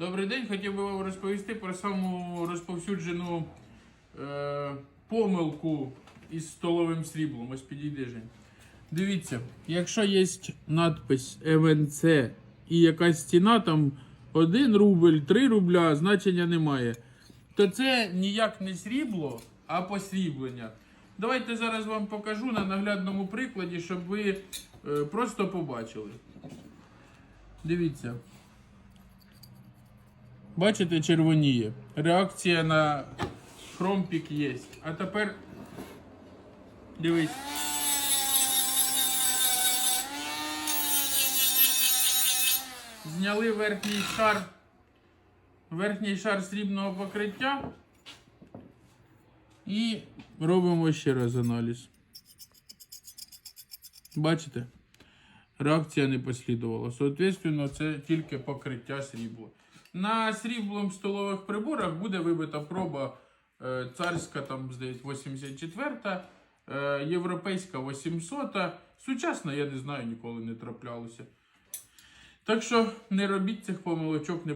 Добрий день, хотів би вам розповісти про саму розповсюджену е, помилку із столовим сріблом. Ось підійди Жень. Дивіться, якщо є надпис МНЦ і якась ціна, там 1 рубль, 3 рубля, значення немає. То це ніяк не срібло, а посріблення. Давайте зараз вам покажу на наглядному прикладі, щоб ви е, просто побачили. Дивіться. Бачите, червоніє. Реакція на хромпік є. А тепер дивись. Зняли верхній шар, верхній шар срібного покриття і робимо ще раз аналіз. Бачите? Реакція не послідувала. Соответственно, це тільки покриття срібла. На сріблом столових приборах буде вибита проба е, царська, там, здається, 84, е, європейська 800. Сучасна, я не знаю, ніколи не траплялося. Так що не робіть цих помилочок. Не